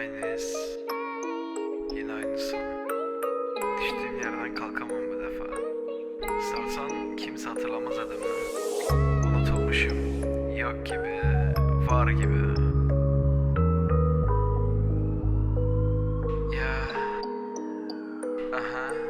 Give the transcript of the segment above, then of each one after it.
aynıyız. Yine aynısın. Düştüğüm yerden kalkamam bu defa. Sorsan kimse hatırlamaz adımı. Unutulmuşum. Yok gibi, var gibi. Ya. Aha.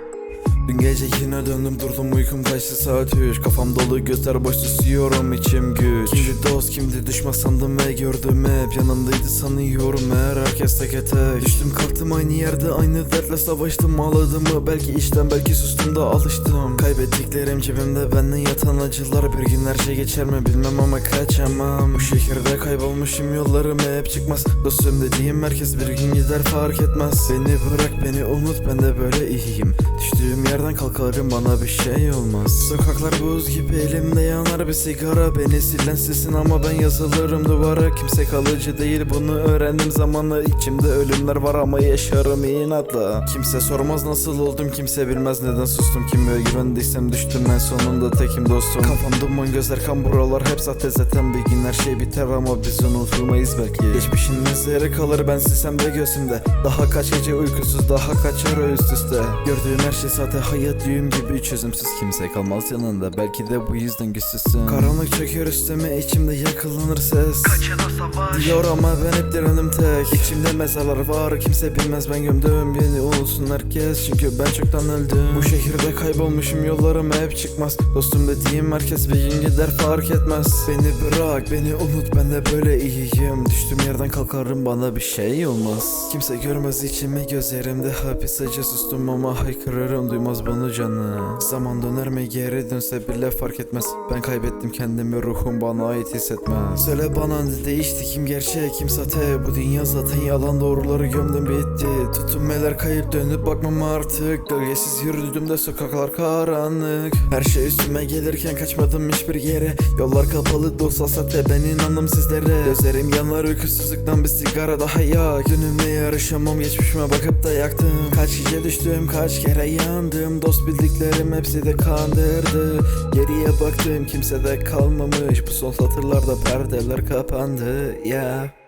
Dün gece yine döndüm durdum uykum kaçtı saat 3 Kafam dolu gözler boş tutuyorum içim güç. Kimdi dost kimdi düşman sandım ve gördüm hep. Yanımdaydı sanıyorum eğer herkes tek tek Düştüm kalktım aynı yerde aynı dertle savaştım. Ağladım mı? Belki işten belki sustum da alıştım. Kaybettiklerim cebimde benden yatan acılar. Bir gün her şey geçer mi bilmem ama kaçamam. Bu şehirde kaybolmuşum yollarım hep çıkmaz. Dostum dediğim herkes bir gün gider fark etmez. Beni bırak beni unut ben de böyle iyiyim. Düştüğüm yerden kalkarım bana bir şey olmaz. Sokaklar buz gibi elimde yanar bir sigara. Beni silen sesin ama ben yazılırım duvara. Kimse kalıcı değil bunu öğrendim zamanla. İçimde ölümler var ama yaşarım inatla. Kimse sormaz nasıl oldum kimse bilmez neden sustum. Kime güvendiysem düştüm en sonunda tekim dostum. Kafam duman gözler kan buralar hep sahte. Zaten bir gün her şey biter ama biz unutulmayız belki. Geçmişin izleri kalır ben silsem de gözümde Daha kaç gece uykusuz daha kaç ara üst üste. Gördüğüm her şey zaten hayat düğüm gibi çözümsüz Kimse kalmaz yanında. Belki de bu yüzden güçsüzsün. Karanlık çöker üstüme içimde yakılanır ses. Kaçına savaş. Diyor ama ben hep direnim tek. İçimde mezarlar var kimse bilmez. Ben gömdüm Beni unutsun herkes. Çünkü ben çoktan öldüm. Bu şehirde kaybolmuşum yollarım hep çıkmaz. Dostum dediğim herkes bir gün gider fark etmez. Beni bırak beni unut ben de böyle iyiyim. Düştüğüm yerden kalkarım bana bir şey olmaz. Kimse görmez içimi gözlerimde hapis acı sustum ama haykırırım duymaz bunu canı. Zaman döner mi geri dönse bile fark etmez. Ben kaybettim kendimi ruhum bana ait hissetmez. Söyle bana ne değişti kim gerçek kim sahte Bu dünya zaten yalan doğruları gömdüm bitti. Tutunmeler kayıp dönüp bakmam artık. Gölgesiz yürüdüm de sokaklar karanlık. Her şey üstüme gelirken kaçmadım hiçbir yere. Yollar kapalı dostal sahte ben inandım sizlere. Gözlerim yanar uykusuzluktan bir sigara daha yak. Dünümle yarışamam geçmişime bakıp da yaktım. Kaç gece düştüm kaç kere yandım Dost bildiklerim hepsi de kandırdı. Geriye baktım kimse de kalmamış. Bu son satırlarda perdeler kapandı ya